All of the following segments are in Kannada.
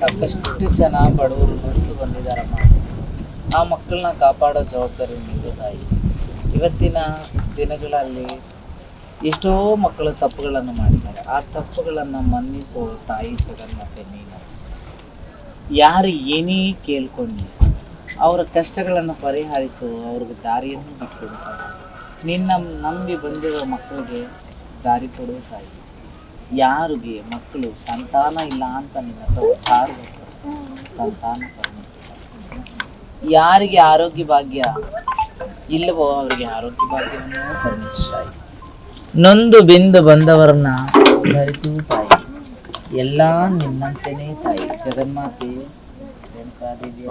ಸಾಕಷ್ಟು ಜನ ಬಡವರು ಬಂದು ಬಂದಿದ್ದಾರಮ್ಮ ಆ ಮಕ್ಕಳನ್ನ ಕಾಪಾಡೋ ಜವಾಬ್ದಾರಿ ನಿಮಗೆ ತಾಯಿ. ಇವತ್ತಿನ ದಿನಗಳಲ್ಲಿ ಎಷ್ಟೋ ಮಕ್ಕಳು ತಪ್ಪುಗಳನ್ನು ಮಾಡಿದ್ದಾರೆ. ಆ ತಪ್ಪುಗಳನ್ನು ಮನ್ನಿಸೋ ತಾಯಿ ಜಗನ್ಮಾತೆ ನೀನು. ಯಾರು ಏನೇ ಕೇಳ್ಕೊಂಡು ಅವರ ಕಷ್ಟಗಳನ್ನು ಪರಿಹರಿಸು ಅವ್ರಿಗೆ ದಾರಿಯನ್ನು ಬಿಟ್ಕೊಡು ತಾಯಿ. ನಿನ್ನ ನಂಬಿ ಬಂದಿರೋ ಮಕ್ಕಳಿಗೆ ದಾರಿ ಕೊಡುವ ತಾಯಿ. ಯಾರಿಗೆ ಮಕ್ಕಳು ಸಂತಾನ ಇಲ್ಲ ಅಂತ ನಿನ್ನ ಹತ್ರ ಸಂತಾನ ಪರಮೇಶ್ವರ. ಯಾರಿಗೆ ಆರೋಗ್ಯ ಭಾಗ್ಯ ಇಲ್ಲವೋ ಅವರಿಗೆ ಆರೋಗ್ಯ ಭಾಗ್ಯವನ್ನು ಪರಮೇಶ್ವರ ನೊಂದು ಬಿಂದು ಬಂದವರನ್ನ ಧರಿಸು ತಾಯಿ. ಎಲ್ಲ ನಿನ್ನಂತೆನೇ ತಾಯಿ. ಜಗನ್ಮಾತೆ ರೇಣುಕಾದೇವಿ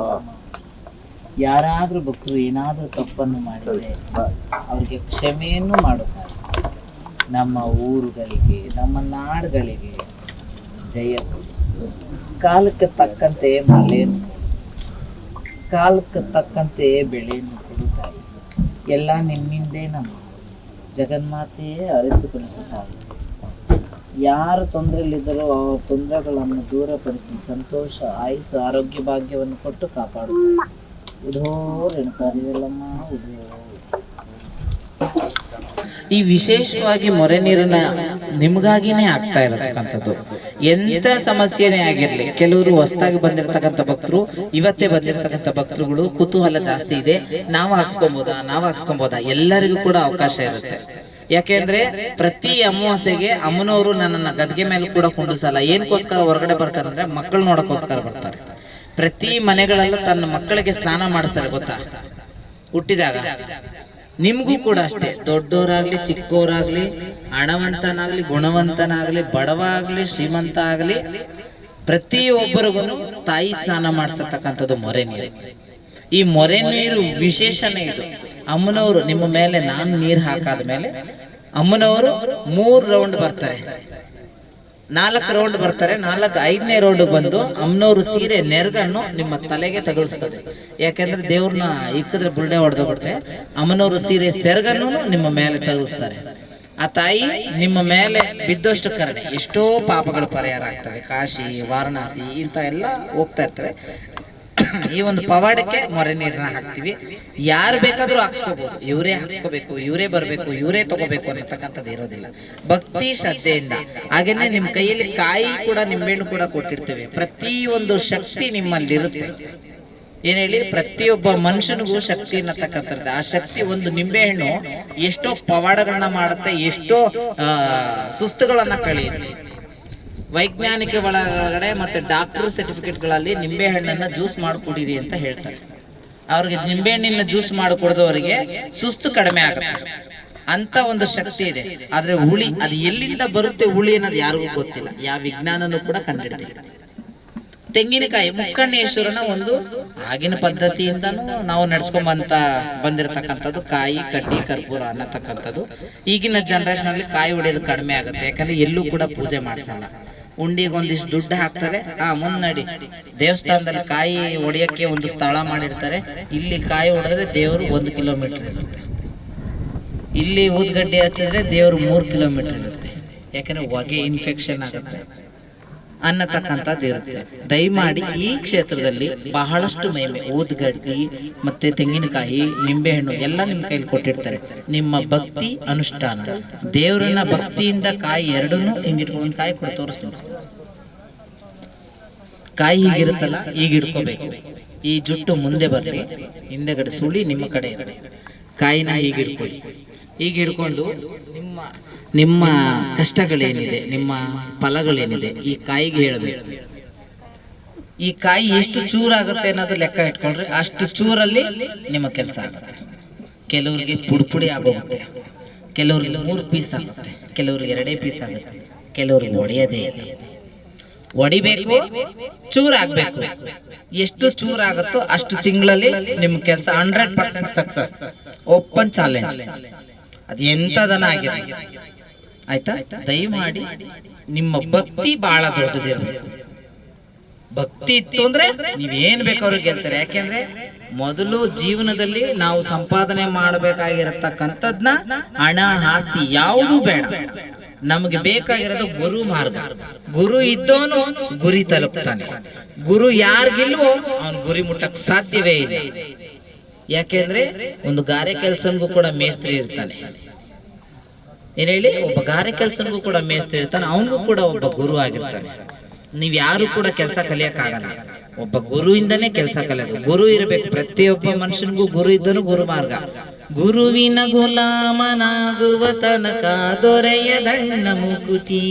ಯಾರಾದ್ರೂ ಭಕ್ತರು ಏನಾದರೂ ತಪ್ಪನ್ನು ಮಾಡಿದರೆ ಅವರಿಗೆ ಕ್ಷಮೆಯನ್ನು ಮಾಡುತ್ತಾರೆ ನಮ್ಮ ಊರುಗಳಿಗೆ, ನಮ್ಮ ನಾಡುಗಳಿಗೆ ಜಯ. ಕಾಲಕ್ಕೆ ತಕ್ಕಂತೆ ಮಳೆಯನ್ನು ಕಾಲಕ್ಕೆ ತಕ್ಕಂತೆ ಬೆಳೆಯನ್ನು ಕೊಡುತ್ತಾರೆ ಎಲ್ಲ ನಿಮ್ಮಿಂದೇ ನಮ್ಮ ಜಗನ್ಮಾತೆಯೇ ಅರಿತುಕೊಳ್ಳುತ್ತಾರೆ ಯಾರು ತೊಂದರೆಯಲ್ಲಿದ್ದರೂ ಅವರ ತೊಂದರೆಗಳನ್ನು ದೂರಪಡಿಸಿ ಸಂತೋಷ ಆಯುಸ್ಸು ಆರೋಗ್ಯ, ಭಾಗ್ಯವನ್ನು ಕೊಟ್ಟು ಕಾಪಾಡುತ್ತಾರೆ. ಉಧೋ ರೇಣುಕಾದೇವಿಯಲ್ಲಮ್ಮ ಉಧೋ ಈ ವಿಶೇಷವಾಗಿ ಮೊರೆ ನೀರನ್ನ ನಿಮಗಾಗಿನೇ ಆಗ್ತಾ ಇರತಕ್ಕಂಥದ್ದು. ಎಂತ ಸಮಸ್ಯೆನೇ ಆಗಿರ್ಲಿ, ಕೆಲವರು ಹೊಸದಾಗಿ ಬಂದಿರತಕ್ಕಂಥ ಭಕ್ತರು, ಇವತ್ತೇ ಬಂದಿರತಕ್ಕಂಥ ಭಕ್ತರುಗಳು ಕುತೂಹಲ ಜಾಸ್ತಿ ಇದೆ. ನಾವು ಹಾಕ್ಸ್ಕೊಬೋದಾ ನಾವು ಹಾಕ್ಸ್ಕೊಬೋದಾ? ಎಲ್ಲರಿಗೂ ಕೂಡ ಅವಕಾಶ ಇರುತ್ತೆ. ಯಾಕೆಂದ್ರೆ ಪ್ರತಿ ಅಮಾವಾಸ್ಯೆಗೆ ಅಮ್ಮನವರು ನನ್ನನ್ನ ಗದ್ಗೆ ಮೇಲೆ ಕೂಡ ಕುಂಡಿಸಲ್ಲ ಏನಕ್ಕೋಸ್ಕರ ಹೊರಗಡೆ ಬರ್ತಾರೆ ಅಂದ್ರೆ ಮಕ್ಕಳು ನೋಡೋಕ್ಕೋಸ್ಕರ ಬರ್ತಾರೆ. ಪ್ರತಿ ಮನೆಗಳಲ್ಲೂ ತನ್ನ ಮಕ್ಕಳಿಗೆ ಸ್ನಾನ ಮಾಡಿಸ್ತಾರೆ ಗೊತ್ತಾ? ಹುಟ್ಟಿದಾಗ. ನಿಮಗೂ ಕೂಡ ಅಷ್ಟೇ. ದೊಡ್ಡವರಾಗ್ಲಿ ಚಿಕ್ಕವರಾಗ್ಲಿ ಹಣವಂತನಾಗ್ಲಿ, ಗುಣವಂತನಾಗ್ಲಿ ಬಡವ ಆಗ್ಲಿ ಶ್ರೀಮಂತ ಆಗ್ಲಿ ಪ್ರತಿಯೊಬ್ಬರಿಗೂ ತಾಯಿ ಸ್ನಾನ ಮಾಡಿಸತಕ್ಕಂಥದ್ದು ಮೊರೆ ನೀರು. ಈ ಮೊರೆ ನೀರು ವಿಶೇಷನೇ ಇದು. ಅಮ್ಮನವರು ನಿಮ್ಮ ಮೇಲೆ, ನಾನು ನೀರು ಹಾಕಾದ ಮೇಲೆ ಅಮ್ಮನವರು ಮೂರು ರೌಂಡ್ ಬರ್ತಾರೆ. ನಾಲ್ಕು ರೌಂಡ್ ಬರ್ತಾರೆ, ನಾಲ್ಕು ಐದನೇ ರೌಂಡ್ ಬಂದು ಅಮ್ಮನವರು ಸೀರೆ ನೆರಗನ್ನು ನಿಮ್ಮ ತಲೆಗೆ ತಗಲ್ಸ್ತದೆ. ಯಾಕಂದ್ರೆ ದೇವ್ರನ್ನ ಇಕ್ಕಿದ್ರೆ ಬುಲ್ಡೆ ಹೊಡೆದೋಗುತ್ತೆ. ಅಮ್ಮನವರು ಸೀರೆ ಸೆರಗನ್ನು ನಿಮ್ಮ ಮೇಲೆ ತಗಲ್ಸ್ತಾರೆ ಆ ತಾಯಿ ನಿಮ್ಮ ಮೇಲೆ ಬಿದ್ದಷ್ಟು ಕರಣೆ. ಎಷ್ಟೋ ಪಾಪಗಳು ಪರಿಹಾರ ಆಗ್ತವೆ. ಕಾಶಿ, ವಾರಣಾಸಿ ಇಂಥ ಎಲ್ಲ ಹೋಗ್ತಾ ಇರ್ತವೆ. ಈ ಒಂದು ಪವಾಡಕ್ಕೆ ಮೊರೆ ನೀರನ್ನ ಹಾಕ್ತಿವಿ. ಯಾರು ಬೇಕಾದ್ರೂ ಹಾಕ್ಸ್ಕೋಬಹುದು ಇವರೇ ಹಾಕ್ಸ್ಕೋಬೇಕು, ಇವರೇ ಬರಬೇಕು, ಇವರೇ ತಗೋಬೇಕು ಅನ್ನತಕ್ಕಂಥದ್ದು ಇರೋದಿಲ್ಲ. ಭಕ್ತಿ ಶ್ರದ್ಧೆಯಿಂದ. ಹಾಗೇನೆ ನಿಮ್ಮ ಕೈಯಲ್ಲಿ ಕಾಯಿ ಕೂಡ ನಿಂಬೆಹಣ್ಣು ಕೂಡ ಕೊಟ್ಟಿರ್ತೇವೆ. ಪ್ರತಿ ಒಂದು ಶಕ್ತಿ ನಿಮ್ಮಲ್ಲಿ ಇರುತ್ತೆ ಏನ್ ಹೇಳಿ? ಪ್ರತಿಯೊಬ್ಬ ಮನುಷ್ಯನಿಗೂ ಶಕ್ತಿ ಅನ್ನತಕ್ಕಂಥದ್ದು. ಆ ಶಕ್ತಿ ಒಂದು ನಿಂಬೆಹಣ್ಣು ಎಷ್ಟೋ ಪವಾಡಗಳನ್ನ ಮಾಡುತ್ತೆ, ಎಷ್ಟೋ ಸುಸ್ತುಗಳನ್ನ ಕಳೆಯುತ್ತೆ. ವೈಜ್ಞಾನಿಕ ಒಳಗಡೆ ಮತ್ತು ಡಾಕ್ಟರ್ ಸರ್ಟಿಫಿಕೇಟ್ಗಳಲ್ಲಿ ನಿಂಬೆಹಣ್ಣನ್ನು ಜ್ಯೂಸ್ ಮಾಡಿಕೊಡಿರಿ ಅಂತ ಹೇಳ್ತಾರೆ. ಅವ್ರಿಗೆ ನಿಂಬೆಹಣ್ಣಿನ ಜ್ಯೂಸ್ ಮಾಡಿಕೊಡ್ದವರಿಗೆ ಸುಸ್ತು ಕಡಿಮೆ ಆಗುತ್ತೆ. ಅಂತ ಒಂದು ಶಕ್ತಿ ಇದೆ. ಆದ್ರೆ ಹುಳಿ, ಅದು ಎಲ್ಲಿಂದ ಬರುತ್ತೆ ಹುಳಿ ಅನ್ನೋದು ಯಾರಿಗೂ ಗೊತ್ತಿಲ್ಲ. ಯಾವ ವಿಜ್ಞಾನನೂ ಕೂಡ ಕಂಡುಹಿಡಿದಿಲ್ಲ ತೆಂಗಿನಕಾಯಿ ಮುಕ್ಕಣ್ಣೇಶ್ವರನ ಒಂದು ಆಗಿನ ಪದ್ಧತಿಯಿಂದನೂ ನಾವು ನಡ್ಸ್ಕೊಂಬಂತ ಬಂದಿರತಕ್ಕಂಥದ್ದು ಕಾಯಿ, ಕಡ್ಡಿ, ಕರ್ಪೂರ ಅನ್ನತಕ್ಕಂಥದ್ದು. ಈಗಿನ ಜನರೇಷನ್ ಅಲ್ಲಿ ಕಾಯಿ ಹೊಡೆಯೋದು ಕಡಿಮೆ ಆಗುತ್ತೆ. ಯಾಕಂದ್ರೆ ಎಲ್ಲೂ ಕೂಡ ಪೂಜೆ ಮಾಡಿಸಲ್ಲ. ಉಂಡಿಗೆ ಒಂದಿಷ್ಟು ದುಡ್ಡು ಹಾಕ್ತಾರೆ. ಆ, ಮುನ್ನಡಿ. ದೇವಸ್ಥಾನದಲ್ಲಿ ಕಾಯಿ ಹೊಡೆಯಕ್ಕೆ ಒಂದು ಸ್ಥಳ ಮಾಡಿರ್ತಾರೆ. ಇಲ್ಲಿ ಕಾಯಿ ಹೊಡೆದ್ರೆ ದೇವರು ಒಂದು ಕಿಲೋಮೀಟರ್ ಇರುತ್ತೆ. ಇಲ್ಲಿ ಊದ್ಗಡ್ಡೆ ಹಚ್ಚಿದ್ರೆ ದೇವರು ಮೂರು ಕಿಲೋಮೀಟರ್ ಇರುತ್ತೆ. ಯಾಕಂದ್ರೆ ಹೊಗೆ ಇನ್ಫೆಕ್ಷನ್ ಆಗುತ್ತೆ. ಅನ್ನತಕ್ಕಂಥದ್ದು ಇರುತ್ತೆ ದಯಮಾಡಿ ಈ ಕ್ಷೇತ್ರದಲ್ಲಿ ಬಹಳಷ್ಟು ಮೇವೆ ಊದ್ಗಡ್ಡಿ ಮತ್ತೆ ತೆಂಗಿನಕಾಯಿ, ನಿಂಬೆಹಣ್ಣು ಎಲ್ಲ ನಿಮ್ಮ ಕೈಲಿ ಕೊಟ್ಟಿರ್ತಾರೆ. ನಿಮ್ಮ ಭಕ್ತಿ ಅನುಷ್ಠಾನ. ದೇವರನ್ನ ಭಕ್ತಿಯಿಂದ ಕಾಯಿ ಎರಡನ್ನೂ ಹಿಂಗಿಟ್ಕೊಂಡು ಕಾಯಿ ಕೂಡ ತೋರಿಸ್ತೀನಿ. ಕಾಯಿ ಹೀಗಿರುತ್ತಲ್ಲ, ಈಗ ಇಟ್ಕೋಬೇಕು ಈ ಜುಟ್ಟು ಮುಂದೆ ಬರಲಿ, ಹಿಂದೆಗಡೆ ಸುಳಿ ನಿಮ್ಮ ಕಡೆ ಇರಲಿ. ಕಾಯಿನ ಹೀಗೆ ಇಟ್ಕೊಳ್ಳಿ ಹೀಗೆ ಹಿಡ್ಕೊಂಡು ನಿಮ್ಮ ಕಷ್ಟಗಳೇನಿದೆ, ನಿಮ್ಮ ಫಲಗಳೇನಿದೆ, ಈ ಕಾಯಿಗೆ ಹೇಳಬೇಕು. ಈ ಕಾಯಿ ಎಷ್ಟು ಚೂರಾಗುತ್ತೆ ಅನ್ನೋದು ಲೆಕ್ಕ ಇಟ್ಕೊಂಡ್ರೆ ಅಷ್ಟು ಚೂರಲ್ಲಿ ನಿಮ್ಮ ಕೆಲಸ ಆಗುತ್ತೆ. ಕೆಲವರಿಗೆ ಪುಡಿ ಪುಡಿ ಆಗೋಗುತ್ತೆ. ಕೆಲವ್ರಿಗೆ ಮೂರು ಪೀಸ್ ಆಗುತ್ತೆ. ಕೆಲವ್ರಿಗೆ ಎರಡೇ ಪೀಸ್ ಆಗುತ್ತೆ. ಕೆಲವ್ರಿಗೆ ಒಡೆಯದೇ ಇಲ್ಲ ಒಡಿಬೇಕು, ಚೂರಾಗಬೇಕು. ಎಷ್ಟು ಚೂರಾಗುತ್ತೋ ಅಷ್ಟು ತಿಂಗಳಲ್ಲಿ ನಿಮ್ಮ ಕೆಲಸ hundred percent success. Open challenge. ಅದು ಎಂತದನ ಆಗಿರಲಿ. ಆಯ್ತಾ? ದಯಮಾಡಿ ನಿಮ್ಮ ಭಕ್ತಿ ಬಹಳ ದೊಡ್ಡದಿರಬೇಕು ಭಕ್ತಿ ಇತ್ತು ಅಂದ್ರೆ ನೀವೇನ್ ಬೇಕಾದ್ರೂ ಗೆಲ್ತಾರೆ. ಯಾಕೆಂದ್ರೆ ಮೊದಲು ಜೀವನದಲ್ಲಿ ನಾವು ಸಂಪಾದನೆ ಮಾಡಬೇಕಾಗಿರತಕ್ಕಂಥದ್ನ ಹಣ, ಆಸ್ತಿ ಯಾವುದೂ ಬೇಡ. ನಮಗೆ ಬೇಕಾಗಿರೋದು ಗುರು ಮಾರ್ಗ. ಗುರು ಇದ್ದೋನು ಗುರಿ ತಲುಪ್ತಾನೆ. ಗುರು ಯಾರಿಗಿಲ್ವೋ ಅವನು ಗುರಿ ಮುಟ್ಟಕ್ ಸಾಧ್ಯವೇ ಇದೆ ಯಾಕೆಂದ್ರೆ ಒಂದು ಗಾರೆ ಕೆಲಸನಿಗೂ ಕೂಡ ಮೇಸ್ತ್ರಿ ಇರ್ತಾನೆ. ಏನ್ ಹೇಳಿ, ಒಬ್ಬ ಗಾರೆ ಕೆಲಸನಿಗೂ ಕೂಡ ಇರ್ತಾನೆ, ಅವನಿಗೂ ಕೂಡ ಒಬ್ಬ ಗುರು ಆಗಿರ್ತಾನೆ. ನೀವು ಯಾರು ಕೂಡ ಕೆಲಸ ಕಲಿಯಕ್ಕಾಗಲ್ಲ. ಒಬ್ಬ ಗುರುವಿಂದನೇ ಕೆಲಸ ಕಲಿಯೋದು. ಗುರು ಇರಬೇಕು, ಪ್ರತಿಯೊಬ್ಬ ಮನುಷ್ಯನಿಗೂ ಗುರು ಇದ್ದನು ಗುರು ಮಾರ್ಗ. ಗುರುವಿನ ಗುಲಾಮನಾಗುವ ತನಕ ದೊರೆಯದಣ್ಣ ಮುಕುತಿ.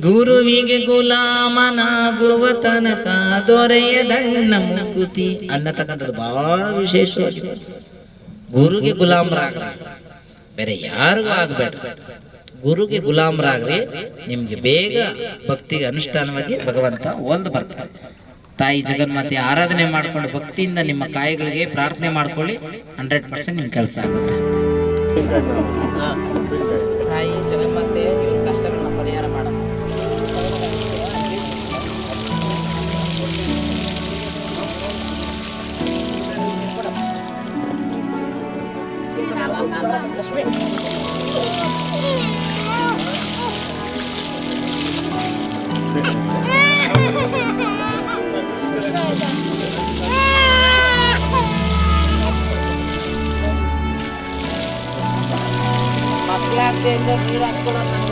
ಗುರುವಿಗೆ ಗುಲಾಮನಾಗುವ ತನಕ ದೊರೆಯದಣ್ಣ ಮುಕುತಿ ಅನ್ನತಕ್ಕಂಥದ್ದು ಬಹಳ ವಿಶೇಷವಾಗಿದೆ ಗುರುಗೆ ಗುಲಾಮರಾಗ್ರಿ ಬೇರೆ ಯಾರಿಗೂ ಆಗಬೇಡ. ಗುರುಗೆ ಗುಲಾಮರಾಗ್ರಿ, ನಿಮ್ಗೆ ಬೇಗ ಭಕ್ತಿಗೆ ಅನುಷ್ಠಾನವಾಗಿ ಭಗವಂತ ಒಲ್ದು ಬರ್ತಾರೆ ತಾಯಿ ಜಗನ್ಮಾತೆ ಆರಾಧನೆ ಮಾಡ್ಕೊಂಡು ಭಕ್ತಿಯಿಂದ ನಿಮ್ಮ ಕಾಯಿಗಳಿಗೆ ಪ್ರಾರ್ಥನೆ ಮಾಡ್ಕೊಳ್ಳಿ, ಹಂಡ್ರೆಡ್ ಪರ್ಸೆಂಟ್ ನಿಮ್ಮ ಕೆಲಸ ಆಗುತ್ತೆ. ಮಕ್ಕಳಾಗದೆ ನೀರು